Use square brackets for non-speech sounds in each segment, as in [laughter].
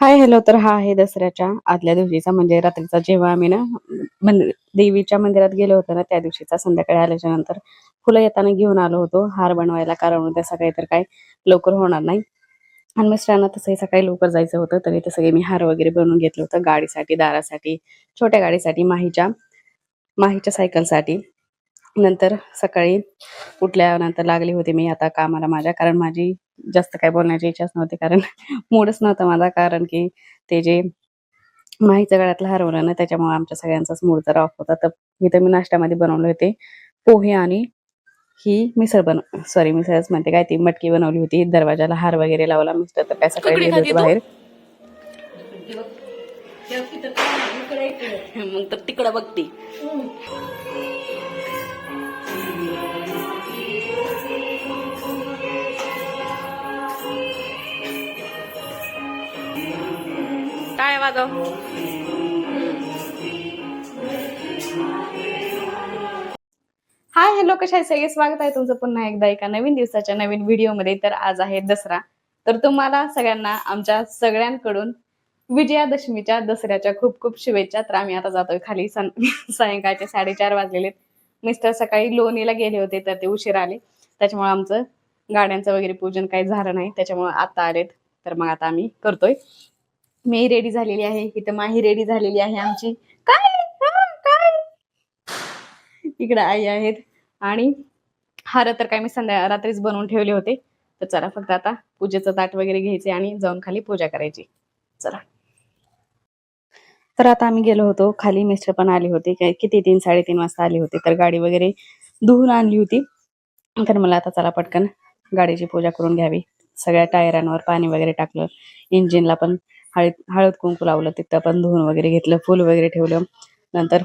Hi hello. तर हा आहे दसऱ्याच्या आदल्या दिवशीचा म्हणजे रात्रीचा. जेव्हा आम्ही ना मंदिर देवीच्या मंदिरात गेलो होतो ना त्या दिवशीचा संध्याकाळी आल्याच्यानंतर फुलं येताना घेऊन आलो होतो. हार बनवायला कारण उद्या सकाळी तर काय लवकर होणार नाही. आणि मिस्टरांना तसंही सकाळी लवकर जायचं होतं तरी तसं मी हार वगैरे बनवून घेतलं होतं गाडीसाठी दारासाठी छोट्या गाडीसाठी माहीच्या माहीच्या सायकलसाठी. नंतर सकाळी उठल्यानंतर लागली होती मी आता कामाला माझ्या. कारण माझी जास्त काय बोलण्याची इच्छाच नव्हती. कारण [laughs] मूडच नव्हता माझा. कारण की ते जे माहीचं गळ्यातलं हरवलं ना त्याच्यामुळे आमच्या सगळ्यांचाच मूड जरा ऑफ होता. तर इथं मी नाश्त्यामध्ये बनवले होते. पोहे आणि ही मिसळ बन सॉरी मिसळच म्हणते काय ती मटकी बनवली होती. दरवाजाला हार वगैरे लावला मिस्टर. तर काय सकाळी गेले होते बाहेर. मग तर तिकडं बघते. टाळ्या हाय हॅलो कशा आहे सगळे स्वागत आहे तुमचं पुन्हा एकदा एका नवीन दिवसाच्या नवीन व्हिडिओमध्ये. तर आज आहे दसरा. तर तुम्हाला सगळ्यांना आमच्या सगळ्यांकडून विजयादशमीच्या दसऱ्याच्या खूप खूप शुभेच्छा. तर आम्ही आता जातोय खाली [laughs] सायंकाळचे साडेचार वाजलेले मिस्टर सकाळी लोणीला गेले होते तर ते उशीर आले. त्याच्यामुळे आमचं गाड्यांचं वगैरे पूजन काही झालं नाही. त्याच्यामुळे आता आलेत. तर मग आता आम्ही करतोय. मी रेडी झालेली आहे. इथं माही रेडी झालेली आहे आमची. काय? काय? इकडे आई आहेत. आणि हार तर काय मी संध्या रात्रीच बनवून ठेवले होते. तर चला फक्त आता पूजेचं ताट वगैरे घ्यायचे आणि जाऊन खाली पूजा करायची. चला. तर आता आम्ही गेलो होतो. खाली मिस्टर पण आले होते. काय किती? तीन साडेतीन वाजता आले होते. तर गाडी वगैरे धुवून आणली होती. तर मला आता चला पटकन गाडीची पूजा करून घ्यावी. सगळ्या टायरांवर पाणी वगैरे टाकलं. इंजिनला पण हळद हळद कुंकू लावलं तिथं पण धुवून वगैरे घेतलं फुल वगैरे ठेवलं. नंतर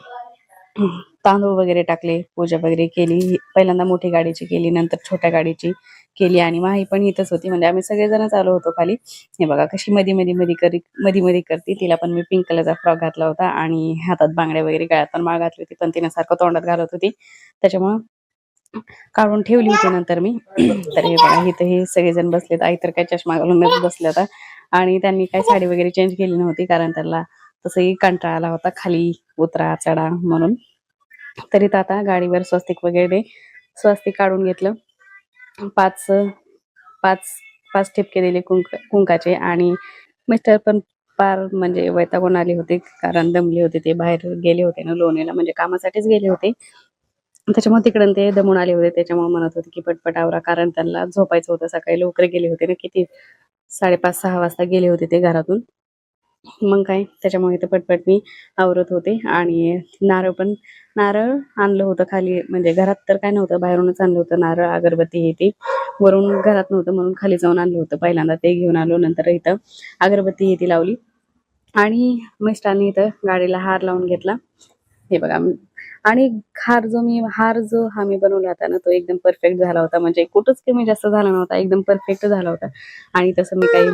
तांदूळ वगैरे टाकले पूजा वगैरे केली. पहिल्यांदा मोठी गाडीची केली नंतर छोट्या गाडीची केली. आणि माही पण इथंच होती. म्हणजे आम्ही सगळेजण चालू होतो खाली. हे बघा कशी मधी मधी मधी करी मधी मधी करते. तिला पण मी पिंक कलरचा फ्रॉक घातला होता. आणि हातात बांगड्या वगैरे गळ्यात पण माळ घातली होती. पण तिने सारखं तोंडात घालत होती. त्याच्यामुळं काढून ठेवली होती नंतर मी. तर हे बघा इथं हे सगळेजण बसलेत. आई तर काय चष्मा घालून बसले आता. आणि त्यांनी काही साडी वगैरे चेंज केली नव्हती कारण त्यांना तसंही कंटाळा आला होता खाली उतरा चढा म्हणून. तरी तर आता गाडीवर स्वस्तिक वगैरे स्वस्तिक काढून घेतलं. पाच पाच पाच ठिपके दिले कुंक कुंकाचे आणि मिस्टर पण फार म्हणजे वैतागून आले होते कारण दमले होते ते बाहेर गेले होते ना लोणीला म्हणजे कामासाठीच गेले होते. त्याच्यामुळे तिकडून ते दमून आले होते त्याच्यामुळे म्हणत होते की पटपट आवरा कारण त्यांना झोपायचं होतं सकाळी लवकर गेले होते ना किती? साडेपाच सहा वाजता गेले होते ते घरातून. मग काय त्याच्यामुळे ते पटपट मी आवरत होते आणि नारळ पण नारळ आणलं होतं खाली. म्हणजे घरात तर काय नव्हतं बाहेरूनच आणलं होतं नारळ अगरबत्ती हे ते. वरून घरात नव्हतं म्हणून खाली जाऊन आणलं होतं. पहिल्यांदा ते घेऊन आलो नंतर इथं अगरबत्ती हे ती लावली. आणि मिस्टरांनी इथं गाडीला हार लावून घेतला. हे बघा आणि हार जो मी हार जो हा मी बनवला होता ना तो एकदम परफेक्ट झाला होता. म्हणजे कुठंच कमी जास्त झाला नव्हता एकदम परफेक्ट झाला होता. आणि तसं मी काही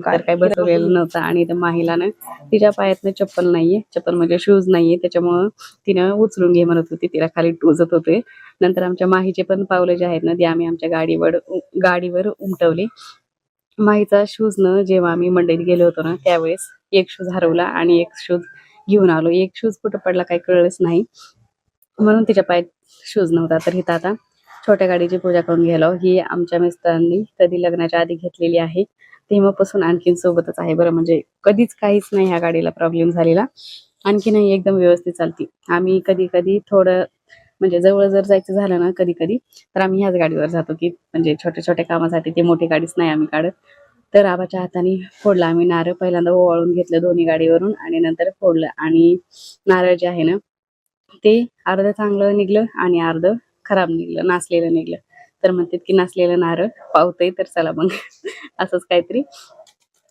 काय- काही बसवलेलं नव्हतं. आणि इथं माहीला ना तिच्या पायातनं चप्पल नाहीये चप्पल म्हणजे शूज नाहीये. त्याच्यामुळं तिनं उचलून घे म्हणत होती. तिला खाली टोचत होते. नंतर आमच्या माहीचे पण पावलं जे आहेत ना ते आम्ही आमच्या गाडीवर गाडीवर उमटवले. माहीचा शूज न जेव्हा आम्ही मंडईत गेलो होतो ना त्यावेळेस एक शूज हरवला आणि एक शूज घेऊन आलो. एक शूज कुठं पडला काही कळलंच नाही. म्हणून तिच्या पायात शूज नव्हता. तर हिथं आता छोट्या गाडीची पूजा करून गेलो ही आमच्या मिस्टरांनी कधी लग्नाच्या आधी घेतलेली आहे. तेव्हापासून आणखीन सोबतच आहे बरं. म्हणजे कधीच काहीच नाही ह्या गाडीला प्रॉब्लेम झालेला. आणखीनही एकदम व्यवस्थित चालती. आम्ही कधी कधी थोडं म्हणजे जवळ जर जायचं झालं ना कधी कधी तर आम्ही ह्याच गाडीवर जातो की म्हणजे छोट्या छोट्या कामासाठी ती मोठी गाडीच नाही आम्ही काढत. तर आबाच्या हाताने फोडला. आम्ही नारळ पहिल्यांदा ओवाळून घेतलं दोन्ही गाडीवरून आणि नंतर फोडलं. आणि नारळ जे आहे ना ते अर्ध चांगलं निघलं आणि अर्ध खराब निघलं नाचलेलं निघलं. तर म्हणतात की नाचलेलं नारळ पावतंय तर चला मग. [laughs] असंच काहीतरी.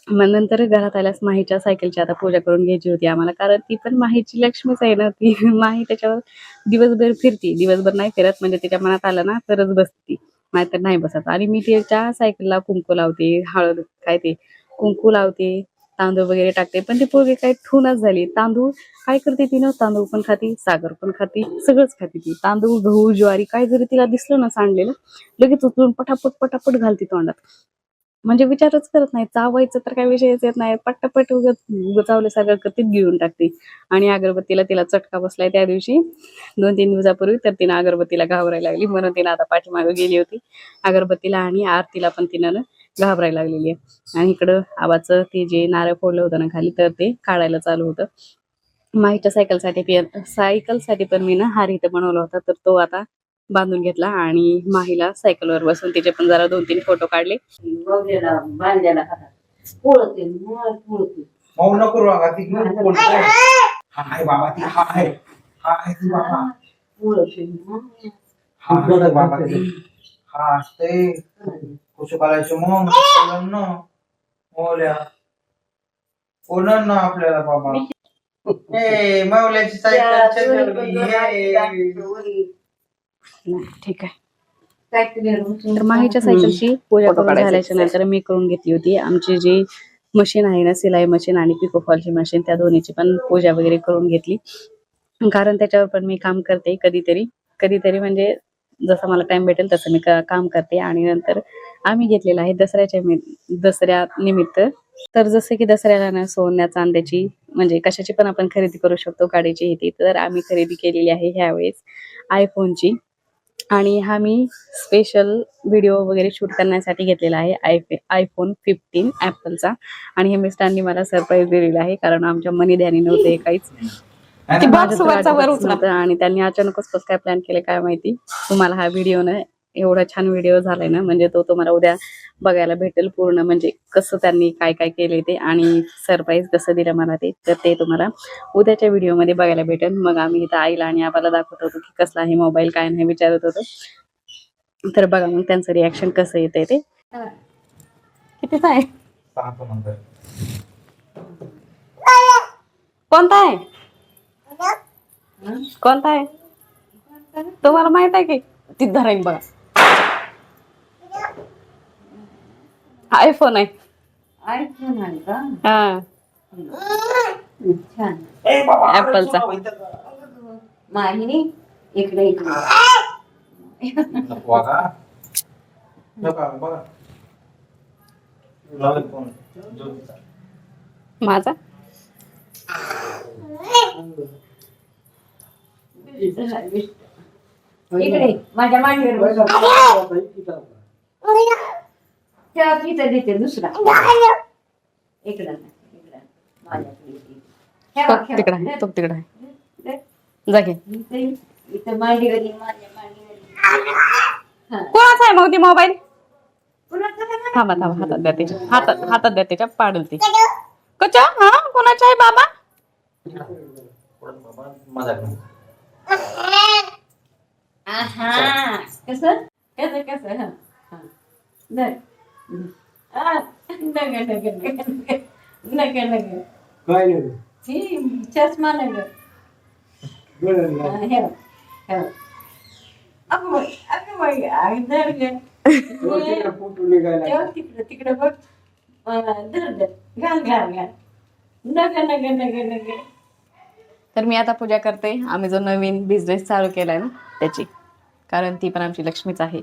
मग नंतर घरात आल्यास माहीच्या सायकलची आता पूजा करून घ्यायची होती आम्हाला कारण ती पण माहीची लक्ष्मीच आहे ना ती. [laughs] माही त्याच्यावर दिवसभर फिरती. दिवसभर नाही फिरत म्हणजे तिच्या मनात आलं ना तरच बसती. नाहीतर नाही बसत. आणि मी तिच्या सायकलला कुंकू लावते हळद काय ते कुंकू लावते तांदूळ वगैरे टाकते. पण ती पोरगी काय ठूनच झाली. तांदूळ काय करते तिनं? तांदूळ पण खाती साखर पण खाती सगळंच खाती ती. तांदूळ गहू ज्वारी काय जरी तिला दिसलं ना सांडलेलं लगेच उचलून पटापट पटापट घालते तोंडात. म्हणजे विचारच करत नाही चावायचं तर काही विषयच येत नाही. पट्टापट उगत चावल्यासारखं कधीच घेऊन टाकते. आणि अगरबत्तीला तिला चटका बसलाय त्या दिवशी. दोन तीन दिवसापूर्वी तर तिनं अगरबत्तीला घाबरायला लागली. म्हणून तिनं आता पाठीमागे गेली होती. अगरबत्तीला आणि आरतीला पण तिनं घाबरायला लागलेली आहे. आणि इकडं आबाचं ते जे नारळ फोडलं होतं ना खाली तर ते काढायला चालू होतं. माहीच्या सायकलसाठी पे- सायकलसाठी पण मी ना हार इथं बनवला होता. तर तो आता बांधून घेतला आणि माहीला सायकलवर बसून तिचे पण जरा दोन तीन फोटो काढले. हा आपल्याला बाबा. ए मावल्याची सायकल नाही ठीक आहे. तर माहीच्या सायकलची पूजा करून झाल्याच्यानंतर मी करून घेतली होती. आमची जी मशीन आहे ना सिलाई मशीन आणि पिको फॉलची मशीन त्या दोन्हीची पण पूजा वगैरे करून घेतली. कारण त्याच्यावर पण मी काम करते कधीतरी. कधीतरी म्हणजे जसं मला टाइम भेटेल तसं मी का- काम करते. आणि नंतर आम्ही घेतलेला आहे दसऱ्याच्या दसऱ्या निमित्त. तर जसं की दसऱ्याला ना सोन्या चांद्याची म्हणजे कशाची पण आपण खरेदी करू शकतो गाडीची ही ती तर आम्ही खरेदी केलेली आहे ह्यावेळेस आयफोनची आणि हा मी स्पेशल व्हिडिओ वगैरे शूट करण्यासाठी घेतलेला आहे. आय आयफोन फिफ्टीन ॲपलचा आणि हे मिस्टरांनी मला सरप्राईज दिलेलं आहे कारण आमच्या मनी ध्यानी नव्हतं काहीच. आणि त्यांनी अचानकच कसं काय प्लॅन केले काय माहिती. तुम्हाला हा व्हिडिओ ना एवढा छान व्हिडिओ झालाय ना म्हणजे तो तुम्हाला उद्या बघायला भेटेल पूर्ण म्हणजे कसं त्यांनी काय काय केले ते आणि सरप्राईज कसं दिलं मला ते तर ते तुम्हाला उद्याच्या व्हिडिओमध्ये बघायला भेटेल. मग आम्ही इथं आईला आणि आबाला दाखवत होतो की कसला आहे मोबाईल काय नाही विचारत होतो. तर बघा मग त्यांचं रिॲक्शन कसं येतंय ते. कितीच आहे कोणता आहे? कोणता आहे? तुम्हाला माहीत आहे की? ती धराईन बघा. आयफोन आहे. आयफोन आहे का? हा. छान. ए बाबा Appleचा. माहिनी इकडे इकडे. माझा? इकडे माझ्या मांडीवर बस. तेव्हा तिथं देते दुसरा इकडं नाही, इकडं. माझ्याकडे इथे. ठेवा, तो ठेवा. तिकडं आहे तो तिकडं आहे दे. जा घे इथे- इथं मांडीवर ये, माझ्या मांडीवर हा. कोणाचा आहे मग ती मोबाईल कुणाचं काय माहिती? थांबा थांबा हातात द्या त्याच्या हातात हातात द्या त्याच्या पाडल ती कचा हा कोणाचा आहे बाबा बाबा माझ्याकडे आहा. कसं कसं कसं हा हा. धर. नगर नगर नगर नगर नगर नग नग ही चष्मा नग हा, हे बघ, हे बघ. अगं बाई, अगं बाई, अगं धर गं. तिकडं तिकडं बघ धर धर घाल घाल घाल नग नग तर मी आता पूजा करते आम्ही जो नवीन बिझनेस चालू केलाय ना त्याची कारण ती पण आमची लक्ष्मीच आहे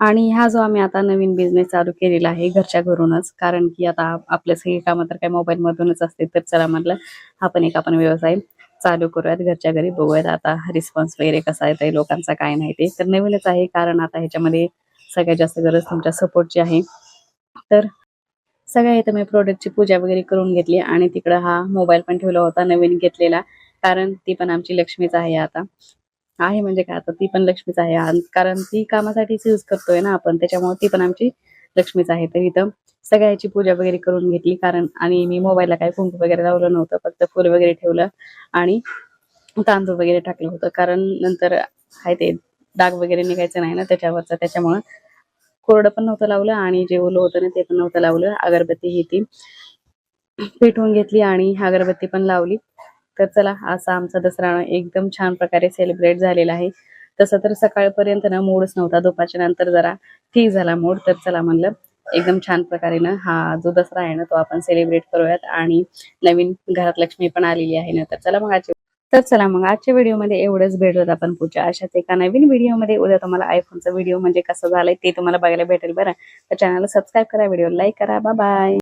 आणि हा जो आम्ही आता नवीन बिझनेस चालू केलेला आहे घरच्या घरूनच कारण की आता आपले सगळी कामं तर काय मोबाईल मधूनच असते तर चला म्हटलं हा पण एक आपण व्यवसाय चालू करूयात घरच्या घरी बघूयात आता रिस्पॉन्स वगैरे कसा येतोय लोकांचा काय नाही ते. तर नवीनच आहे कारण आता ह्याच्यामध्ये सगळ्यात जास्त गरज तुमच्या सपोर्टची आहे. तर सगळ्या इथं मी प्रोडक्टची पूजा वगैरे करून घेतली आणि तिकडं हा मोबाईल पण ठेवला होता नवीन घेतलेला कारण ती पण आमची लक्ष्मीच आहे आता. आहे म्हणजे काय आता ती पण लक्ष्मीच आहे. आणि कारण ती कामासाठीच यूज करतोय ना आपण. त्याच्यामुळे ती पण आमची लक्ष्मीच आहे. तर इथं सगळ्याची पूजा वगैरे करून घेतली. कारण आणि मी मोबाईलला काही कुंकू वगैरे लावलं नव्हतं. फक्त फुल वगैरे ठेवलं आणि तांदूळ वगैरे टाकलं होतं. कारण नंतर आहे ते डाग वगैरे निघायचं नाही ना त्याच्यावरचं. त्याच्यामुळं कोरडं पण नव्हतं लावलं आणि जे ओलं होतं ना ते पण नव्हतं लावलं. अगरबत्ती ही ती पेटवून घेतली आणि अगरबत्ती पण लावली. तर चला असा आमचा दसरा एकदम छान प्रकारे सेलिब्रेट झालेला आहे. तसं तर सकाळपर्यंत ना मूडच नव्हता दुपारच्या नंतर जरा ठीक झाला मूड तर चला म्हणलं एकदम छान प्रकारे ना हा जो दसरा आहे ना तो आपण सेलिब्रेट करूयात. आणि नवीन घरात लक्ष्मी पण आलेली आहे ना तर चला मग आजच्या तर चला मग आजच्या व्हिडिओमध्ये एवढंच भेटत आपण पुढच्या अशाच एका नवीन व्हिडिओमध्ये उद्या तुम्हाला आयफोनचा व्हिडिओ म्हणजे कसा झालाय ते तुम्हाला बघायला भेटेल बरं. तर चॅनलला सबस्क्राईब करा व्हिडिओ लाईक करा. बाय